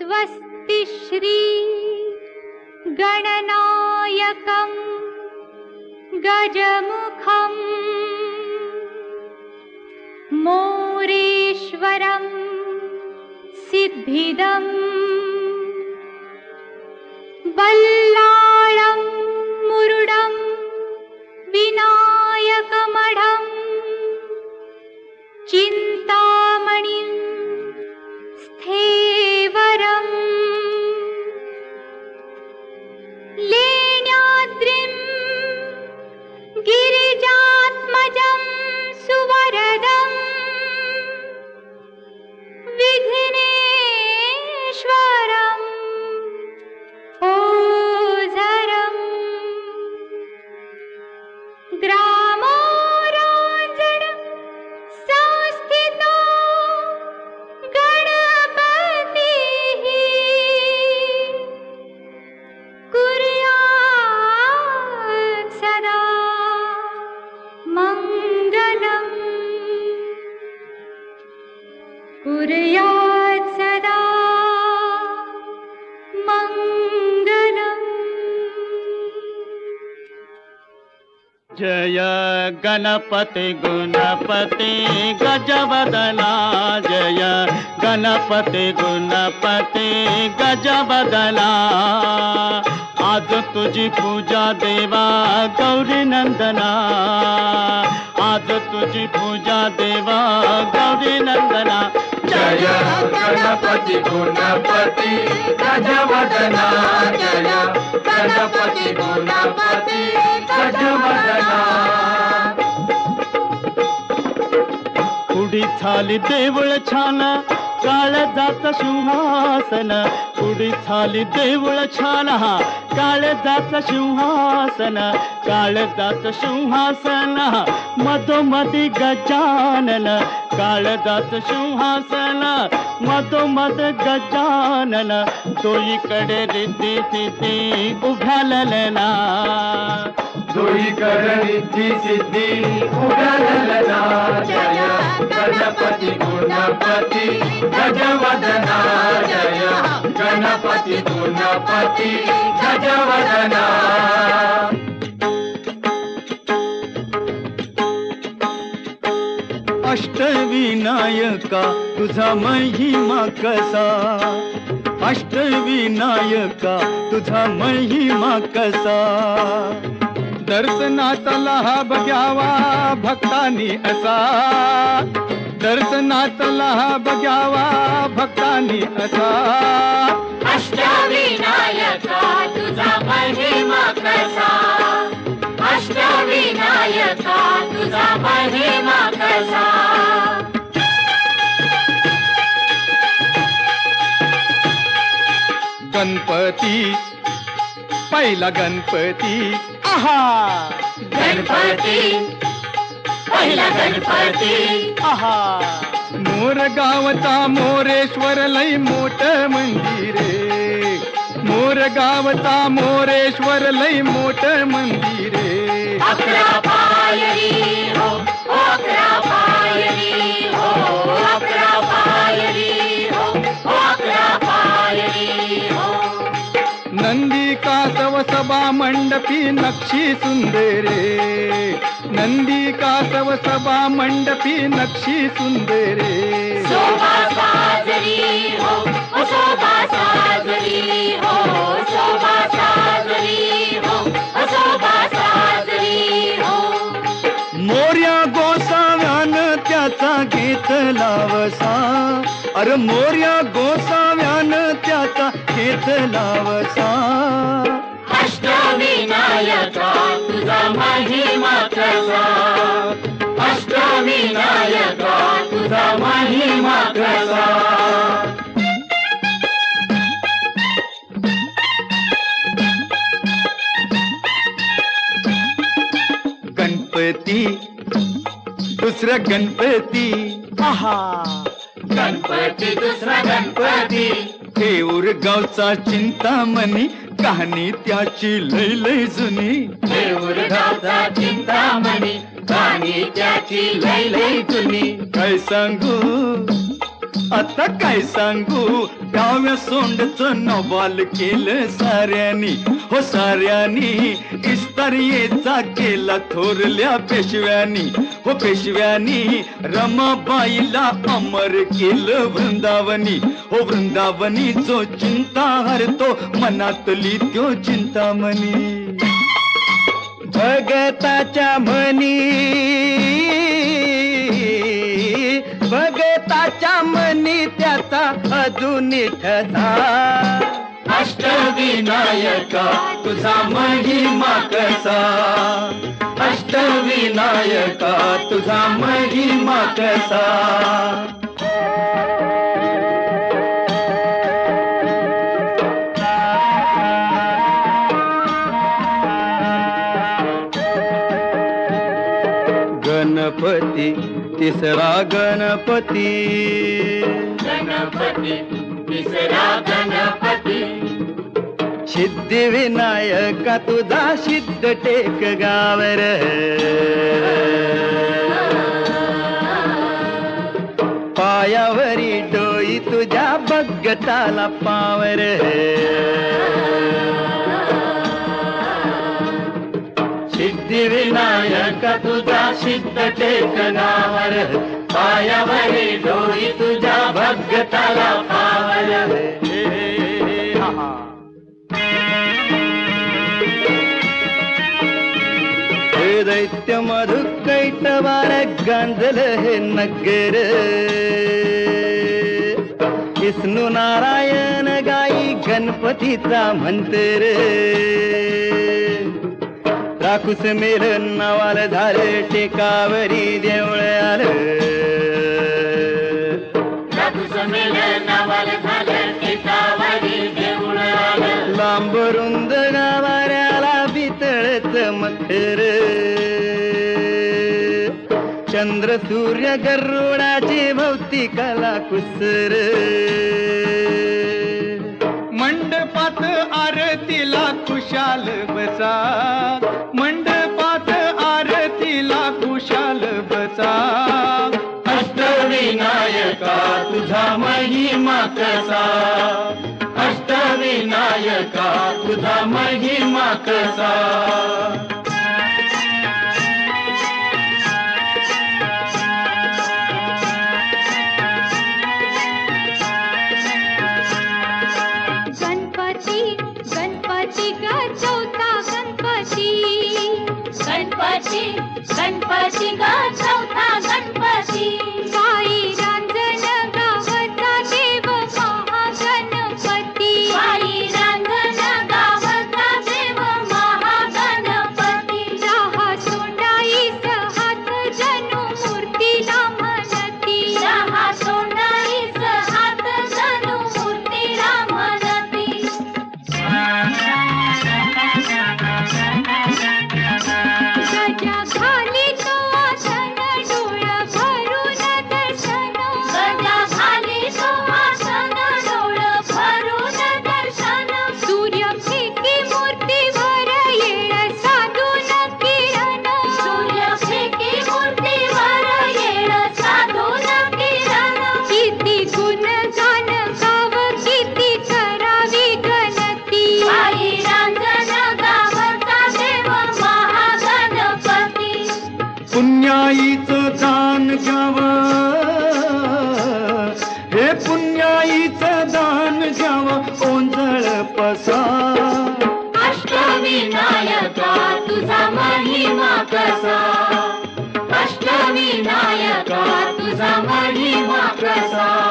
स्वस्ति श्री गणनायकम् गजमुखम् मोरेश्वरं सिद्धिदम्। वल्लाळं कुर्यात् सदा मङ्गलम्। जय गणपति गुणपति गजवदना। जय गणपति गुणपति गजवदना। आज तुझी पूजा देवा गौरी नंदना। आज तुझी पूजा देवा गौरी नंदना। जय गणपति गुणपति गजवदना जय गणपति गुणपति गजवदना झाली देवळ छान. काळजात सिंहासन. पुढी झाली देवळ छान. हा काळजात सिंहासन. काळजात सिंहासन. मधोमधी गजानन. काळजात सिंहासन. मधोमध गजानन. तोईकडे रिद्धी सिद्धी उभ्यालना दोईकडे रिद्धी सिद्धी. उडालना जय. गणपति गुणपति. गजवदना जय. गणपति गुणपति. गजवदना अष्टविनायका तुझा महिमा कसा? अष्टविनायका तुझा महिमा कसा? दर्शनातला हा बघ्यावा भक्तानी असा. दर्शनातला हा बघ्यावा भक्तानी असा. अष्टविनायका तुझा महिमा कसा? अष्टविनायका तुझा महिमा कसा? गणपती पहिला गणपती. आहा. गणपती. पहिला गणपती. आहा. मोर गावचा मोरेश्वर लई मोठ मंदिरे मोर गावचा मोरेश्वर लई मोठ मंदिरे अकरा मंडपी नक्षी सुंदरे. नंदी कासव सभा मंडपी नक्षी सुंदरे. शोभा साजरी हो ओ शोभा साजरी हो शोभा साजरी हो शोभा साजरी हो. मोर्या गोसाव्यान त्याचा घेतला वसा अरे मोर्या गोसाव्यान त्याचा घेतला वसा अष्टविनायका तुझा महिमा कसा अष्टविनायका तुझा महिमा कसा गणपती दुसरा गणपती. आहा. गणपती दुसरा गणपती. देऊर गावचा चिंतामणी कहाणी त्याची लय लय जुनी. देऊर गावचा चिंतामणी गाणी त्याची लय लय जुनी. काय सांगू? आता काय सांगू? डाव्या सोंडच नवाल केलं साऱ्यानी. हो साऱ्यानी इस्तारियेचा केला थोरल्या पेशव्यानी. हो पेशव्यानी रमाबाईला अमर केलं वृंदावनी. हो वृंदावनी जो चिंता हरतो मनातली त्यो चिंतामणी. भगताच्या म्हणी. त्याच्या मनी त्याचा अजून ठसा अष्टविनायक तुझा महिमा कसा? अष्टविनायका तुझा महिमा कसा? तिसरा गणपती गणपती तिसरा गणपती सिद्धिविनायका तुझा सिद्ध टेक गावर. पायावरी डोई तुझ्या बगटाला पावर. सिद्धिविनायका तुझा सिद्ध टेक गावर पायावरी डोई तुझ्या भगताला पावर. हे दैत्य मधु कैटवार गांजल हे नगर. विष्णू नारायण गाई गणपतीचा मंत्र राखूस मेल नावाल झालं टेकावरी देवळ आलं. लांब रुंद गावाऱ्याला बितळत मखर चंद्र सूर्य गरुडाची भोवती कला कुसर. मंडपात आरतीला खुशाल बसा. महिमा कसा अष्टविनायका तुझा महिमा कसा गणपती गणपती ग चौथा गणपती। गणपती गणपती ग पुण्याईचं दान घ्यावं. हे पुण्याईचं दान घ्यावं ओंजळ पसा. अष्टविनायका तुझा महिमा कसा. अष्टविनायका तुझा महिमा कसा.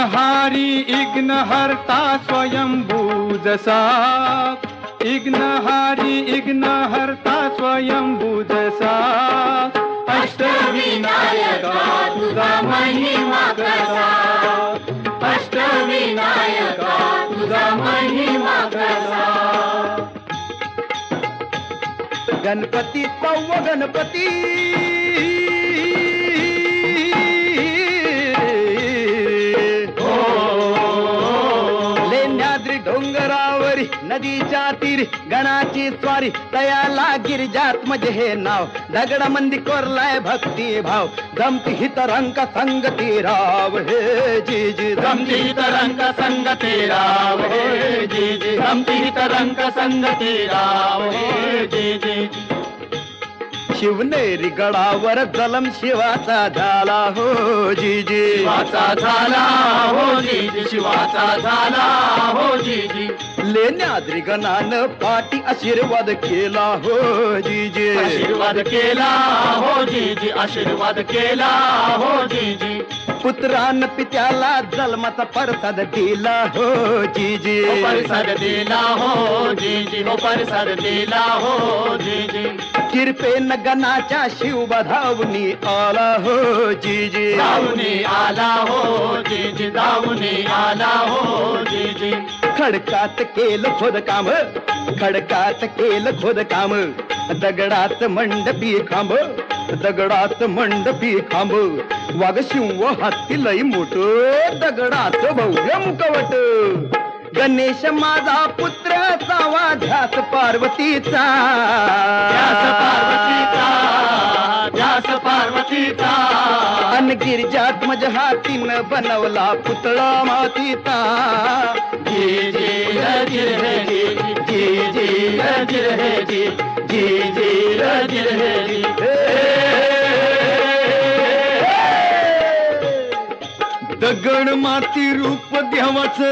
इग्नहर्ता स्वयंभू जसा इग्नहारी इग्नहर्ता स्वयंभू जसा अष्टविनायका तुझा महिमा कसा अष्टविनायका तुझा महिमा कसा गणपती सव्व गणपती। नदीच्या तीरी गणाची स्वारी तयाला गिरिजात म्हणजे हे नाव दगडामंदी कोरलाय भक्ती भाव जमती हित रंग संगती राव, हे जी जी रमती तरंग संगती राव, हे जी जी रमती तरंग संगती राव, हे जी जी शिवनेरी गडावर जलम शिवाचा झाला, हो जी जी शिवाचा झाला, हो जी जी शिवाचा झाला, हो जी जी लेण्याद्री गणानं पाठी आशीर्वाद केला हो जी जी आशीर्वाद केला हो जी जी आशीर्वाद केला हो जी जी पुत्रान पित्याला जन्माचा प्रसाद दिला हो जी जी हो परसाद दिला हो जी जी हो परसाद दिला हो जी जी किरपेन गणाच्या शिवबधावनी आला हो जी जी धावणे आला हो जी जी धावणे आला हो जी जी खडकात केलं खोदकाम खडकात केलं खोदकाम दगडात मंडपी खांब. दगडात मंडपी खांब. वाघ शिव हत्ती लई मोठ. दगडात भव्य मुकवट. गणेश माझा पुत्र सावा ध्यास पार्वतीचा. ध्यास पार्वतीचा ध्यास पार्वतीचा. अन हातीनं बनवला पुतळा मातीचा. दगड माती रूप द्यावाचं